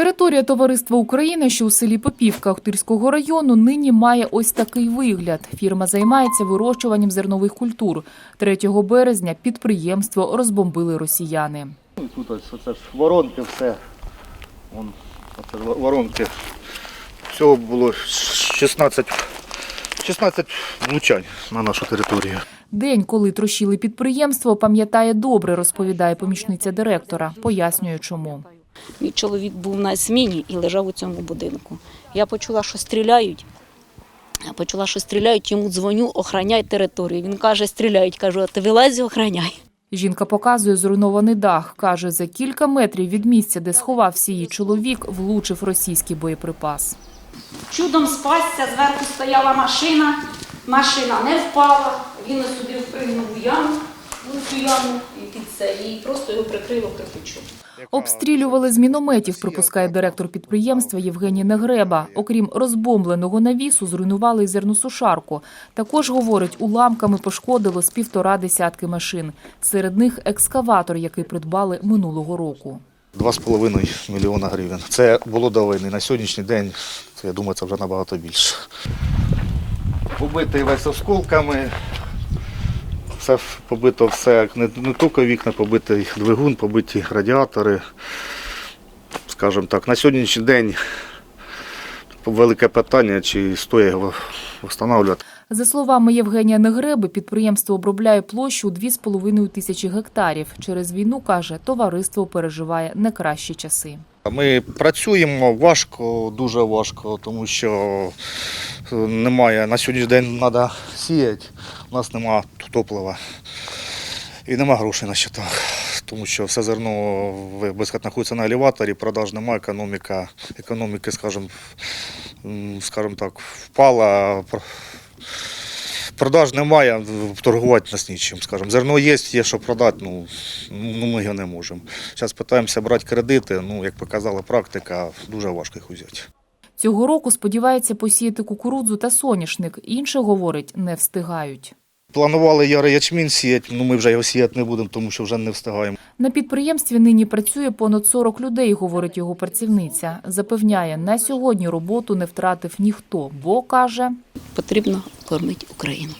Територія товариства України, що у селі Попівка Охтирського району, нині має ось такий вигляд. Фірма займається вирощуванням зернових культур. 3 березня підприємство розбомбили росіяни. Ну, Тут ось оце ж воронки все. Вон, оце воронки. Всього було 16, 16 влучань на нашу територію. День, коли трощили підприємство, пам'ятає добре, розповідає помічниця директора. Пояснює, чому. Мій чоловік був на зміні і лежав у цьому будинку. Я почула, що стріляють. Я почула, що стріляють, йому дзвоню, охраняй територію. Він каже, стріляють. Кажу, а ти вилазь і охраняй. Жінка показує зруйнований дах. Каже, за кілька метрів від місця, де сховався її чоловік, влучив російський боєприпас. Чудом спасся, зверху стояла машина, машина не впала, він сюди впригнув у яму, у цю яму і під це, і просто його прикрило кирпичом. Обстрілювали з мінометів, припускає директор підприємства Євгеній Негреба. Окрім розбомбленого навісу, зруйнували й зерносушарку. Також, говорить, уламками пошкодило з півтора десятки машин. Серед них екскаватор, який придбали минулого року. 2,5 мільйона гривень. Це було до війни. На сьогоднішній день, я думаю, це вже набагато більше. Побитий весь осколками. Все побито, все, не, не тільки вікна, побитий двигун, побиті радіатори. Скажімо так, на сьогоднішній день велике питання, чи стоїть його встановлювати. За словами Євгенія Негреби, підприємство обробляє площу у 2,5 тисячі гектарів. Через війну, каже, товариство переживає не кращі часи. Ми працюємо важко, дуже важко, тому що немає на сьогоднішній день треба сіяти, у нас немає топлива і нема грошей на щитах. Тому що все зерно знаходиться на елеваторі, продаж немає, економіка, економіки, скажімо, скажімо так, впала. Продаж немає, торгувати нас нічим, скажімо. Зерно є, є що продати, ну, ну ми його не можемо. Зараз намагаємося брати кредити, ну, як показала практика, дуже важко їх взяти. Цього року сподівається посіяти кукурудзу та соняшник. Інше, говорить, не встигають. Планували яри ячмінь сіяти, ну ми вже його сіяти не будемо, тому що вже не встигаємо. На підприємстві нині працює понад 40 людей, говорить його працівниця. Запевняє, на сьогодні роботу не втратив ніхто, бо каже, Потрібно кормити Україну.